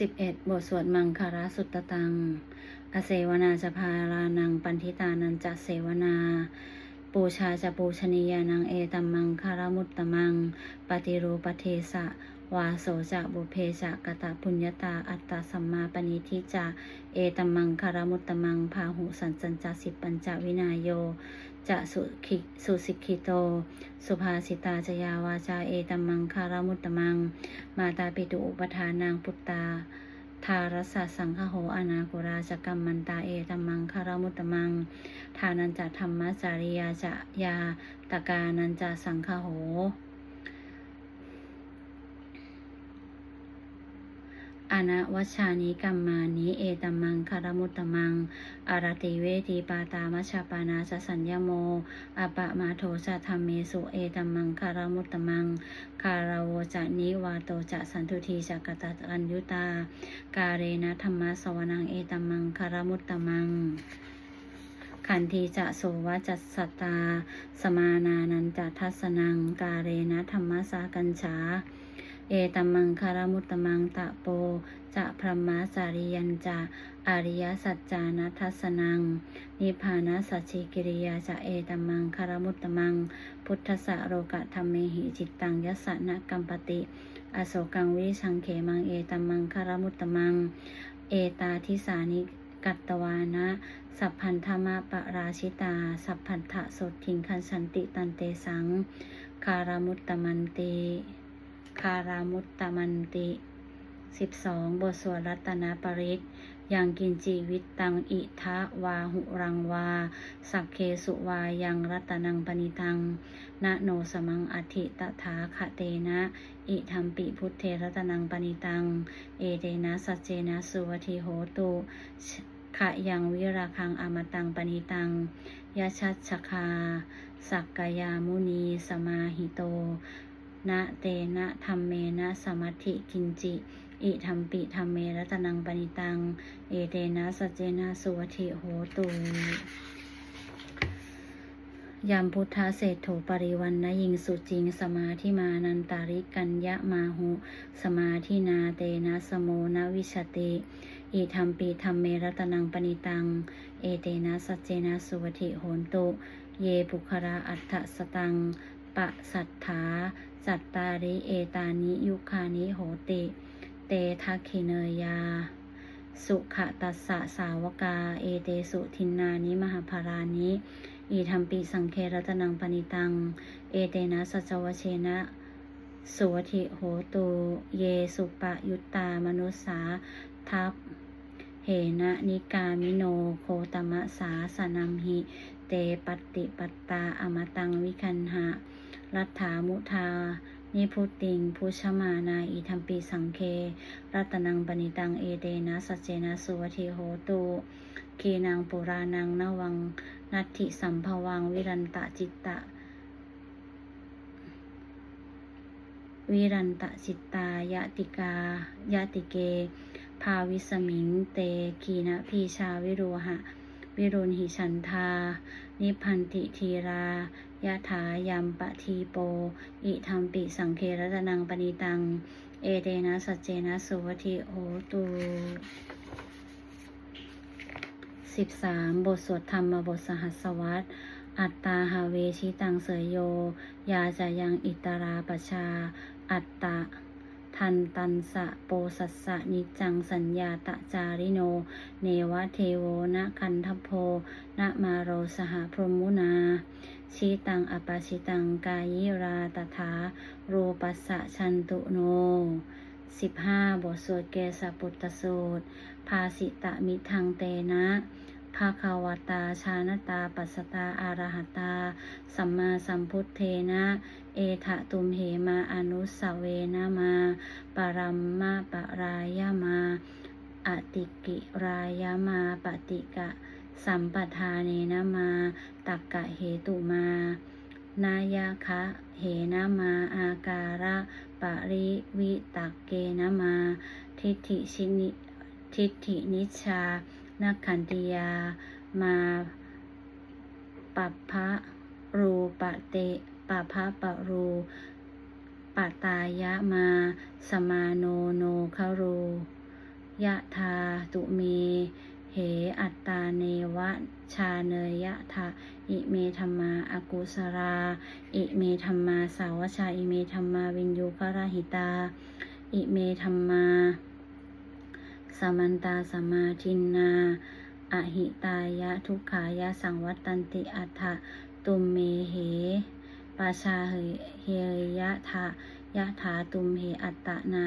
11บทสวดมังคาราสุตตัง อเสวนาจะพารานังปันทิตานันจะเสวนา ปูชาจะปูชนียานังเอตัมมังคารมุตตมัง ปฏิรูปเทสะวาโสจะบุเพจะกตปุญญาตาอัตตสัมมาปณิทิจะ เอตัมมังคารมุตตมังพาหุสันจันจะสิปัญจวินายโย จะสุขิสุสิกิโต สุภาสิตาจยาวาจาเอตัมมังคารมุตตมัง มาตาปิตุอุปทานางพุตตาทารสะสังฆโหอนาคุราจกรรมมันตาเอตัมมังคารมุตตมัง ทานันจะธรรมจาริยาจะยาตกานันจะสังฆโห อนะวัชานิกัมมานิเอตัมมังคารมุตตมัง อารติเวทีปาตามัชปานาสสัญญโมอปะมาโทจะธรรมเมสุเอตัมมังคารมุตตมัง คาราโวจะนิวาโตจะสันทุทีจักตะอัญยุตา กาเรนะธรรมะสวนังเอตัมมังคารมุตตมังขันทีจะโสวจัสตา สมานานันจะทัสนัง กาเรนะธรรมะสากัญชา เอตัมมังคารมุตตมังตะโป จะพรหมาสาริยันจะอริยสัจจานัทัสนัง นิพานะสัจจิกิริยาจะเอตัมมังคารมุตตมัง พุทธสะโรกะธรรมเมหิจิตตังยสะนะกัมปติ อโศกังวิชังเขมังเอตัมมังคารมุตตมัง เอตาทิสานิกัตตวานะ สัพพันธมะปราชิตา สัพพันธะสดทิงคันสันติตันเตสัง คารามุตตมันติ คารามุตตมันติสิบสองบทสวดรัตนปริตยังกินจีวิตตังอิทะวาหุรังวา สักเคสุวายังรัตนังปณิตังนะโนสมังอธิตถาคะเตนะ อิธรรมปิพุทเทรัตนังปณิตัง เอเดนะสัจเจนะสุวทีโหตุขะยังวิราคังอมตังปณิตังยชัชชคา สักกายามุนีสมาหิโต นะเตนะธรรมเมนะสมัติกินจิ อิธรรมปิธรรมเมรัตนังปณิตัง เอเตนะสเจนะสุวทิโหตุยามพุทธเศรษโถปริวันนะยิงสุจิงสมาธิมานันตาริกัญญะมาหุ สมาธินาเตนะสโมนะวิชติอิธรรมปีธรรมเมรัตนังปณิตัง เอเตนะสัจเจนะสุวทิโหนตุ เยปุคราอัฏฐสตัง ปะสัทธา สัตตาริเอตานิยุคานิโหติ เตทักขิเนยา สุขตัสสะสาวกา เอเตสุทินนานิมหาภารานิอีธรรมปีสังเครัตนังปณิตัง เอเตนะสัจวเชนะสุวทิโหตุเยสุปะยุตตามนุสสาทัพเหนะนิกามิโนโคตมะสาสนัมหิ เตปฏิปัตตาอมตังวิคันหะ รัฐามุทา นิพุติงพุชมานาอิธรรมปีสังเครัตนังปณิตังเอเตนะสัจเจนะสุวทิโหตุคีนางปุรานังนวัง นัตถิสัมภวังวิรันตะจิตตะ วิรันตะจิตตายะติกายะติเก ภาวิสมิงเตขีนะพีชาวิโรหะ วิรุณหิฉันทา นิพพันติทีรา ยะถายัมปะทีโป อิธรรมปิสังเครัตนังปณิตัง เอเดนะสัจเจนะสุวทิโหตุสิบสามบทสวดธรรมบทสหัสวัตอัตตาหาเวชิตังเสยโย ยาจะยังอิตราปชา อัตตะทันตันสะโปสัสสะนิจจังสัญญาตะจาริโน เนวะเทโวนะคันทพโพนะมาโรสหพรหมุนา ชีตังอปาชิตังกายิราตถารูปัสสะชันตุโนสิบห้าบทสวดเกสปุตตสูตร ภาสิตะมิทังเตนะภาคาวตาชานตา ปัสตา อารหัตา สัมมาสัมพุทเทนะ เอทะตุมเหมาอนุสเวนะมา ปรัมมาปรายามา อติกิรายามาปฏิกะ สัมปทาเนนะมา ตักกะเหตุมานายาคะเหนะมาอาการะปริวิตักเกนะมา ทิฏฐิชินิทิฏฐินิชานักขันติยามาปัปพะรูปะเตปะพะปะรูปะตายะมา สมาโนโนคารูยะธาตุเม เห อัตตาเนวะ ชาเนยยะทะอิเมธรรมาอากุสรา อิเมธรรมาสาวชา อิเมธรรมาวินยูกรหิตา อิเมธรรมาสมันตาสมาทินนาอหิตายะทุกขายะสังวัตตันติอัฏฐตุมเมเหปาชาเหยเฮยยะทะยะถาตุมเหอัตตนา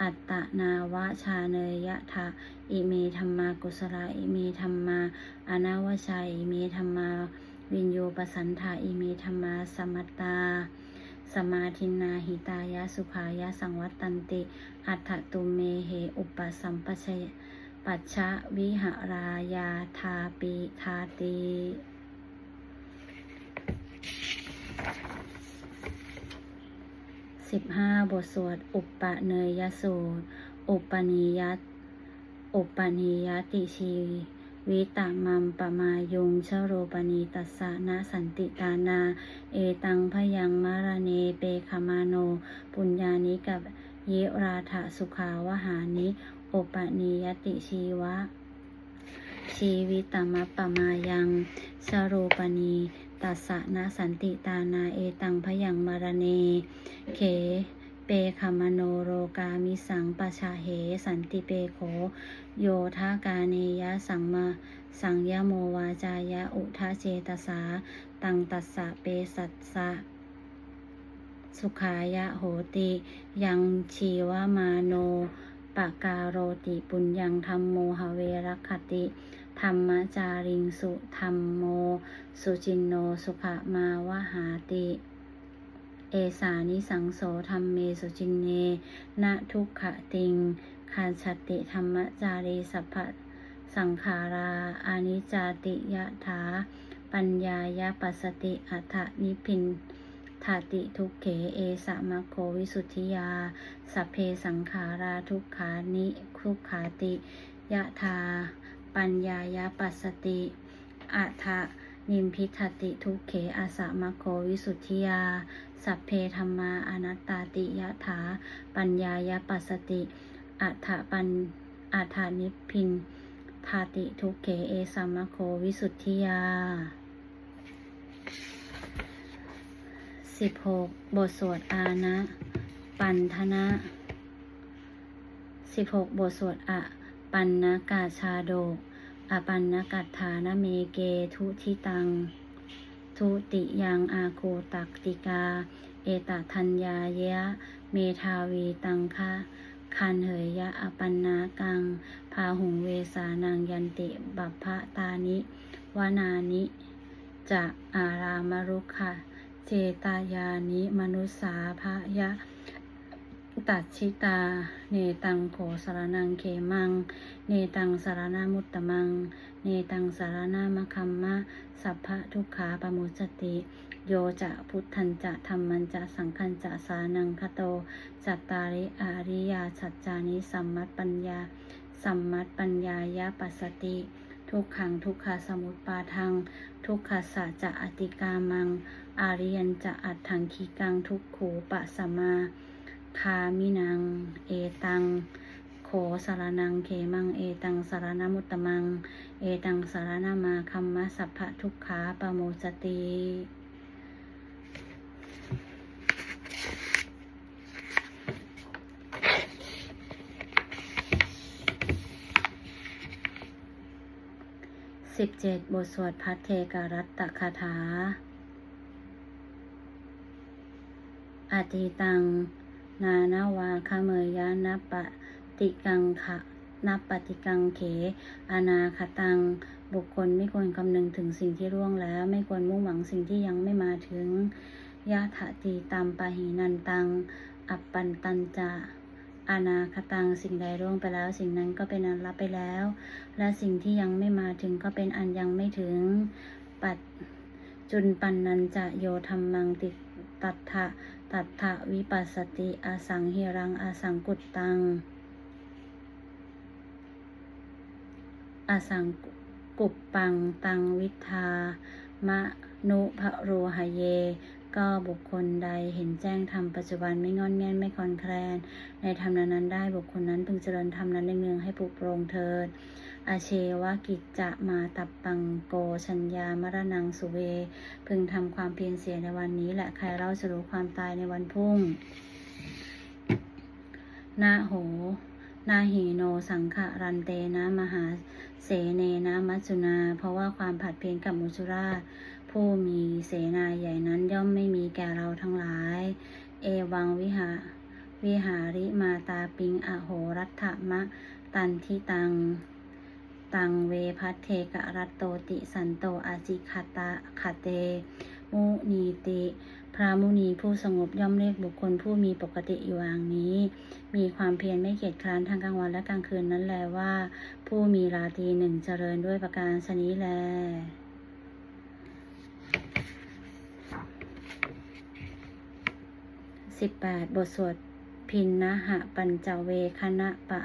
อัตตนาวะชาเนยะทะอิเมธรรมากุศลาอิเมธรรมาอนาวชาอิเมธรรมาวินโยปสันธาอิเมธรรมาสมัตตา สมาทินาหิตายะสุขายะสังวัตตันติ อัฏฐตุเมเหอุปสัมปชยปัชชะวิหรายาทาปิทาติ สิบห้าบทสวด อุปปะเนยยสูตร อุปนิยัตอุปนิยติชีวิตามัมปมายุงชโรปณีตัสสะนะสันติตานา เอตังพยังมารเนเปคามาโน ปุญญานิกับเยราธะสุขาวหานิ โอปนิยติชีวะ ชีวิตมัปปมายังสโรปณี ตัสสะนะสันติตานาเอตังพยังมารเน เข เปคามโนโรกามิสังปชาเหสันติเปโข โยทากาเนยะสังมาสังยโมวาจายะอุทาเจตสา ตังตัสสะเปสัสสะสุขายะโหติ ยังชีวมาโน ปากาโรติปุญญังธรรมโมหเวรคติธรรมจาริงสุธรรมโม สุจินโนสุขมาวหาติ เอสานิสังโสธรรมเมสุจินเนนะทุกขติงคานชติธรรมจารีสัพพะสังขาราอานิจจาติยะถา ปัญญายะปัสสติอัฏฐนิพิน ทาติทุกเขเอสะมะโควิสุทธิยา สัพเพสังขาราทุกขานิทุกขาติ ยะธาปัญญายะปัสสติอัฏฐนิมพิทติทุกเขอาสะมะโควิสุทธิยา สัพเพธรรมาอนัตตาติยะถา ปัญญายะปัสสติอัฏฐปัญอัฏฐานิพินทาติทุกเขเอสัมมะโควิสุทธิยา สิบหกบทสวดอานะ ปันธนะสิบหกบทสวดอะ ปันนกาชาโดกอปันนกัตฐานเมเกทุทิตัง ทุติยังอาโคตักติกา เอตทัญญาเยะ เมทาวีตังคะคันเหยยะอปันนากัง พาหุงเวสานังยันติบัพพะตานิ วนานิจะอารามรุขะ เจตายานิมนุสาภะยะตัดชิตา เนตังโขสารนังเขมัง เนตังสารนามุตตมัง เนตังสารนามะคัมมะ สัพพะทุกขาปมุจติ โยจะพุทธันจะธรรมันจะสังคันจะสานังคโต จัตตาริอาริยาสัจจานิสัมมัตปัญญา สัมมัตปัญญายะปัสสติ ทุกขังทุกขาสมุปปาทัง ทุกขาสะจะอติกามัง อาริยันจะอัดถังคีกังทุกขูปะสมาคามินัง เอตัง โขสารนังเขมัง เอตังสารนามุตตมัง เอตังสารนามาคัมมะสัพพะทุกขาปโมสติ สิบเจ็ดบทสวดพัทเทการัตตคาถาอติตัง นานาวาคเมยานัปปติกังขะนับปฏิกังเข อนาคตัง บุคคลไม่ควรคำนึงถึงสิ่งที่ร่วงแล้ว ไม่ควรมุ่งหวังสิ่งที่ยังไม่มาถึงยะถะตีตามปะหินันตัง อัปปันตันจะ อนาคตังสิ่งใดร่วงไปแล้ว สิ่งนั้นก็เป็นอันรับไปแล้ว และสิ่งที่ยังไม่มาถึงก็เป็นอันยังไม่ถึง ปัดจุนปันนันจะโยธรรมังติตัทะตัทะวิปัสสติอาสังเฮรังอาสังกุตตังอาสังกุปปังตังวิทามะนุภโรหเย ก็บุคคลใดเห็นแจ้งธรรมปัจจุบันไม่งอนแงนไม่คลอนแคลน ในธรรมนั้นได้บุคคลนั้นพึงเจริญธรรมนั้นเนืองๆให้ปลุกโปรงเถิดอาเชวะกิจจะมาตับปังโกชัญญามรณังสุเว พึงทำความเพียรเสียในวันนี้แหละใครเล่าจะรู้ความตายในวันพุ่ง นาโห นาหีโนสังขรันเตนะมหาเสเนนะมัจจุนา เพราะว่าความผัดเพียนกับมุจุราช ผู้มีเสนาใหญ่นั้นย่อมไม่มีแก่เราทั้งหลาย เอวังวิหาวิหาริมาตาปิงอโหรัตถมะ ตันทิตัง ตังเวพัทเทกะรัตโตติสันโตอาจิคตาคเต มุนีติ พระมุนีผู้สงบย่อมเรียกบุคคลผู้มีปกติอยู่อย่างนี้ มีความเพียรไม่เกียจคร้านทั้งกลางวันและกลางคืนนั้นแลว่า ผู้มีราตรีหนึ่งเจริญด้วยประการชนี้แล สิบแปดบทสวดพินนะหะปัญจเวคณะปะ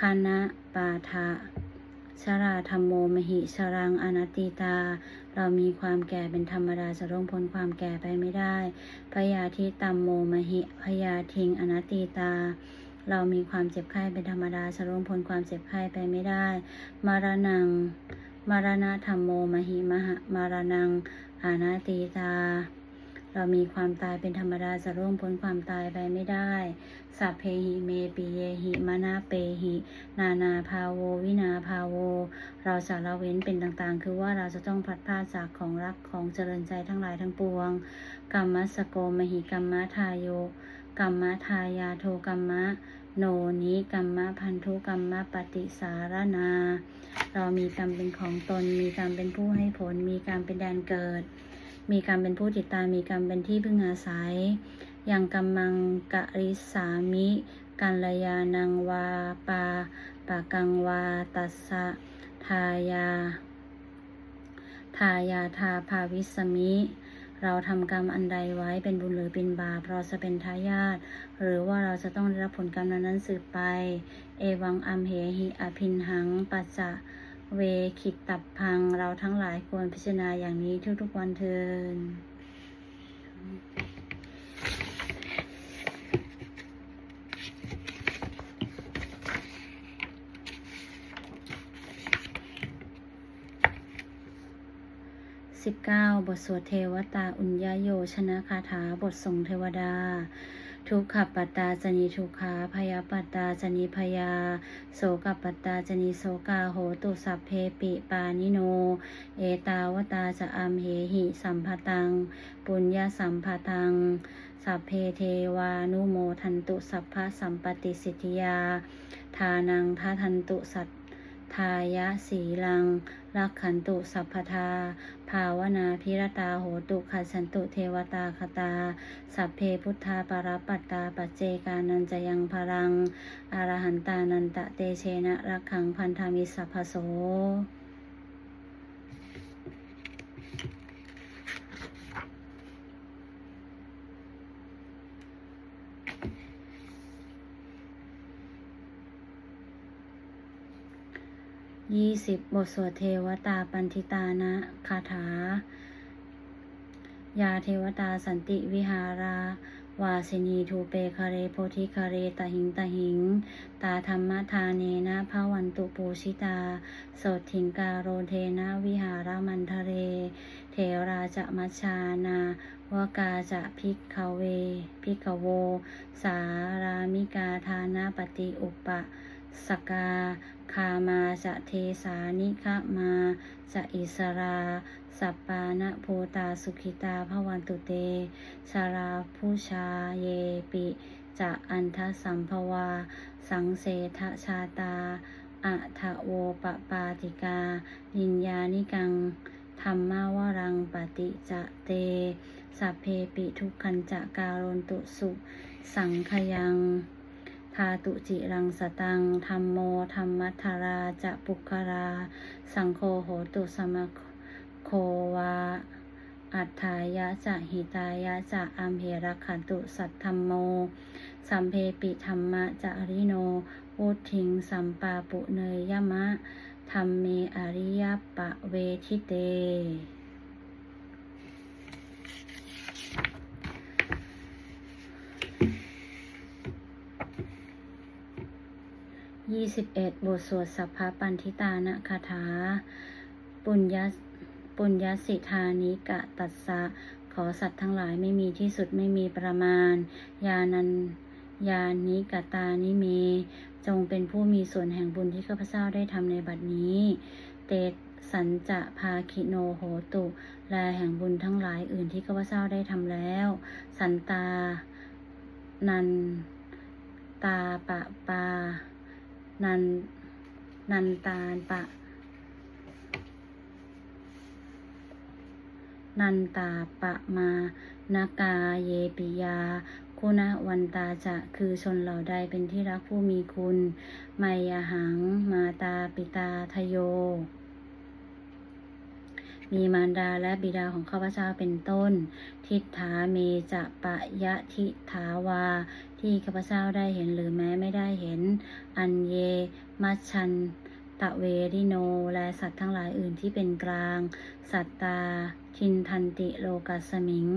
คณะปาทะชราธรรมโมมหิชรังอนัตติตา เรามีความแก่เป็นธรรมดาจะร่วงพ้นความแก่ไปไม่ได้ พยาธิตัมโมมหิพยาทิงอนัตติตา เรามีความเจ็บไข้เป็นธรรมดาจะร่วงพ้นความเจ็บไข้ไปไม่ได้ มารนัง มารณะธรรมโมมหิมหะมารนังอนัตติตา เรามีความตายเป็นธรรมดาจะร่วงพ้นความตายไปไม่ได้ สัพเพหิเมปิเยหิมนาเปหิ นานาภาโว วินาภาโว เราจะละเว้นเป็นต่างๆ คือว่าเราจะต้องพัดพาจากของรักของเจริญใจทั้งหลายทั้งปวง กรรมสโกมหิกรรมทายโยกรรมทายาโทกรรมะโนนิกรรมะพันธุกรรมะปฏิสารนา เรามีกรรมเป็นของตน มีกรรมเป็นผู้ให้ผล มีกรรมเป็นแดนเกิด มีกรรมเป็นผู้ติดตามมีกรรมเป็นที่พึ่งอาศัย อยังกำมังกะริสามิกัลยานังวาปาปะกังวาตัสสะทายา ทายาทาภาวิสมิ เราทำกรรมอันใดไว้เป็นบุญหรือเป็นบาปเราจะเป็นทายาทหรือว่าเราจะต้องได้รับผลกรรมนั้นสืบไป เอวังอัมเหหิอภินหังปัจจะ เวขิตตับพังเราทั้งหลายควรพิจารณาอย่างนี้ทุกๆวันเทินสิบเก้าบทสวดเทวตาอุญญาโยชนะคาถา บทส่งเทวดา ทุกขปัตตาจนิทุกขาพยาปัตตาจนิพยา โสกปัตตาจนิโสกาโหตุสัพเพปิปานิโน เอตาวตาจะอัมเหหิสัมภตัง ปุญญาสัมภตัง สัพเพเทวานุโมทันตุสัพพะสัมปติสิทธิยา ทานังทาทันตุสัตทายะสีลัง รักขันตุสัพพทา ภาวนาพิรตาโหตุขัสันตุเทวตาคตา สัพเพพุทธาปราปัตตาปัจเจกานันจะยังพรังอรหันตานันตะเตเชนะรักขังพันธามิสัพพโส ยี่สิบบทสวดเทวตาปันทิตานะคาถา ยาเทวตาสันติวิหาราวาสินีทูเปคาเรโพธิคาเรตหิงตหิง ตาธรรมทานเนนะภาวันตุปูชิตาโสถิงกาโรเทนะวิหารมันทะเร เทราจะมัชานา วกาจะพิกขเว พิกขโว สารามิกาทานาปฏิอุปะ สกาคามาจะเทสานิคะมาจะอิสราสัปปานะโพตาสุขิตาภวันตุเตชาราผู้ชาเยปิจะอันทสัมภวา สังเสทชาตาอะทะโวปปาติกา นิญญานิกังธรรมาวรังปฏิจะเต สัพเพปิทุกขันจะการนตุสุ สังขยัง ทาตุจิรังสตังธรรมโมธรรมัทธาราจะปุคารา สังโฆโหตุสมโควาอัฏฐายะจะหิตายะจะอัมเหรัขันตุสัทธรรมโม สัมเพปิธรรมะจะอริโนอุทิงสัมปาปุเนยยมะธรรมเมอริยปะเวทิเต ยี่สิบเอ็ดบทสวดสัพพปันทิตานะคาถา ปุญญสปุญญสิทานิกะตัสสะ ขอสัตว์ทั้งหลายไม่มีที่สุดไม่มีประมาณ ยานันยานิกตานิเม จงเป็นผู้มีส่วนแห่งบุญที่ข้าพเจ้าได้ทำในบัดนี้ เตสันจะภาคิโนโหตุแลแห่งบุญทั้งหลายอื่นที่ข้าพเจ้าได้ทำแล้ว สันตา นันตาปะปา นันนันตาปะ นันตาปะมานากาเยปิยา คุณวันตาจะคือชนเหล่าใดเป็นที่รักผู้มีคุณ ไมยหัง มาตาปิตาทโย มีมารดาและบิดาของข้าพเจ้าเป็นต้น ทิฏฐาเมจะปะยะทิฐาวา ที่ข้าพเจ้าได้เห็นหรือแม้ไม่ได้เห็น อันเยมัชชันตะเวริโน และสัตว์ทั้งหลายอื่นที่เป็นกลาง สัตตาทินทันติโลกัสมิง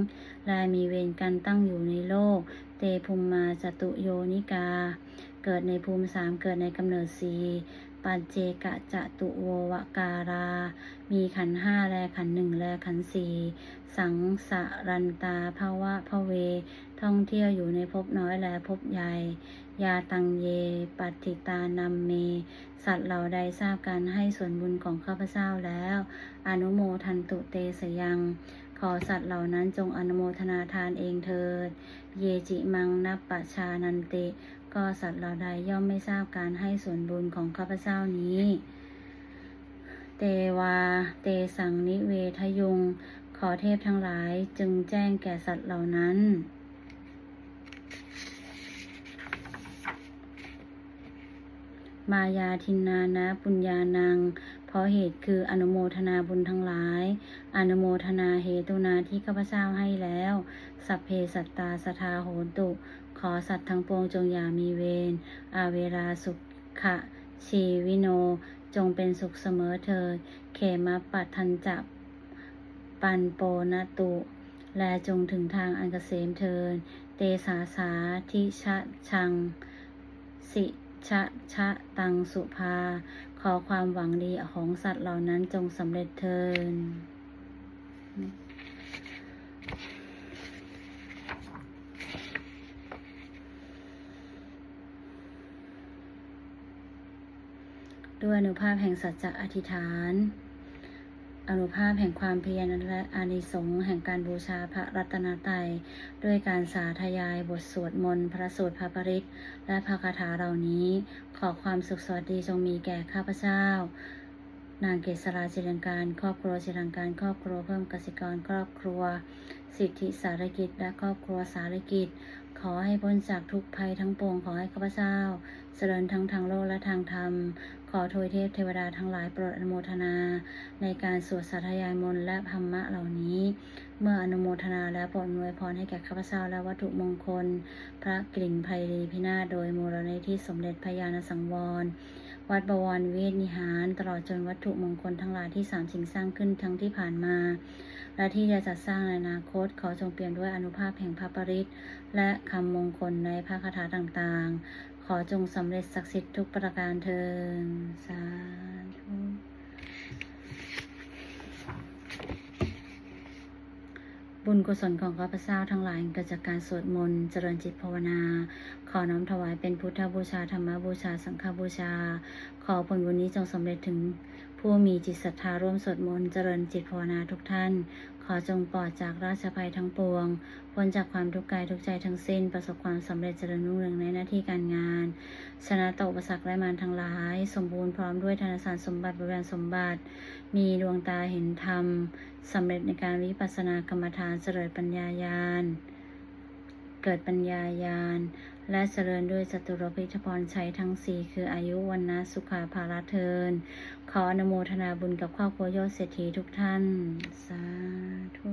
และมีเวรกันตั้งอยู่ในโลก เตภุมมาจตุโยนิกา เกิดในภูมิสามเกิดในกำเนิดสี ปัจเจกะจตุโววการา มีขันห้าแลขันหนึ่งแลขันสี่สังสารันตาภาวะพะเว ท่องเที่ยวอยู่ในภพน้อยและภพใหญ่ ยาตังเย ปัตติตานัมเม สัตว์เหล่าใดทราบการให้ส่วนบุญของข้าพเจ้าแล้ว อนุโมทันตุเตสยังขอสัตว์เหล่านั้นจงอนุโมทนาทานเองเถิด เยจิมังนับปะชานันติ ก็สัตว์เหล่าใดย่อมไม่ทราบการให้ส่วนบุญของข้าพเจ้านี้ เตวา เตสังนิเวทยุง ขอเทพทั้งหลายจึงแจ้งแก่สัตว์เหล่านั้นมายาทินนานะปุญญานัง เพราะเหตุคืออนุโมทนาบุญทั้งหลาย อนุโมทนาเหตุนาที่ข้าพเจ้าให้แล้ว สัพเพสัตตาสทาโหตุ อสัตว์ทั้งปวงจงอย่ามีเวร อาเวราสุขะชีวิโน จงเป็นสุขเสมอเถิดเขมาปัตทันจะปันโปนตุ และจงถึงทางอันเกษมเทิน เตสาสาทิชะชัง สิชะชะตังสุภา ขอความหวังดีของสัตว์เหล่านั้นจงสำเร็จเทิน ด้วยอนุภาพแห่งสัจจะอธิษฐาน อนุภาพแห่งความเพียรและอานิสงส์แห่งการบูชาพระรัตนตรัยด้วยการสาธยายบทสวดมนต์พระสูตรพระปริตรและพระคาถาเหล่านี้ ขอความสุขสวัสดีจงมีแก่ข้าพเจ้า นางเกษราจิรังการ ครอบครัวจิรังการ ครอบครัวเพิ่มกสิกรครอบครัว สิทธิสารกิจ และครอบครัวสารกิจขอให้พ้นจากทุกภัยทั้งปวงขอให้ข้าพเจ้า เจริญทั้งทางโลกและทางธรรม อโทยเทพเทวดาทั้งหลายโปรดอนุโมทนา ในการสวดสาธยายมนต์และธรรมะเหล่านี้ เมื่ออนุโมทนาและโปรดอวยพรให้แก่ข้าพเจ้าและวัตถุมงคล พระกลิ่งไพรีพินาโดยมูลนิธิสมเด็จพระญาณสังวร วัดบวรเวทนิหาร ตลอดจนวัตถุมงคลทั้งหลายที่สามสิ่งสร้างขึ้นทั้งที่ผ่านมา และที่จะจัดสร้างในอนาคตขอจงเปลี่ยนด้วยอนุภาพแห่งพระปริตรและคำมงคลในพระคาถาต่างๆ ขอจงสำเร็จศักดิ์สิทธิ์ทุกประการเทินสาธุบุญกุศลของข้าพเจ้าทั้งหลายเกิดจากการสวดมนต์เจริญจิตภาวนา ขอน้อมถวายเป็นพุทธบูชาธรรมบูชาสังฆบูชา ขอผลบุญนี้จงสำเร็จถึง ผู้มีจิตศรัทธาร่วมสวดมนต์เจริญจิตภาวนาทุกท่าน ขอจงปลอดจากราชภัยทั้งปวง พ้นจากความทุกข์กายทุกใจทั้งสิ้น ประสบความสำเร็จเจริญรุ่งเรืองในหน้าที่การงานชนะต่ออุปสรรคและมารทั้งหลาย สมบูรณ์พร้อมด้วยธนสารสมบัติบริวารสมบัติ มีดวงตาเห็นธรรมสำเร็จในการวิปัสสนากรรมฐานเจริญปัญญายาณเกิดปัญญายาณ และเจริญด้วยจตุรพิชพรชัยทั้งสี่คืออายุวันนะสุขาภาระเทิน ขออนุโมทนาบุญกับครอบครัวยอดเศรษฐีทุกท่าน สาธุ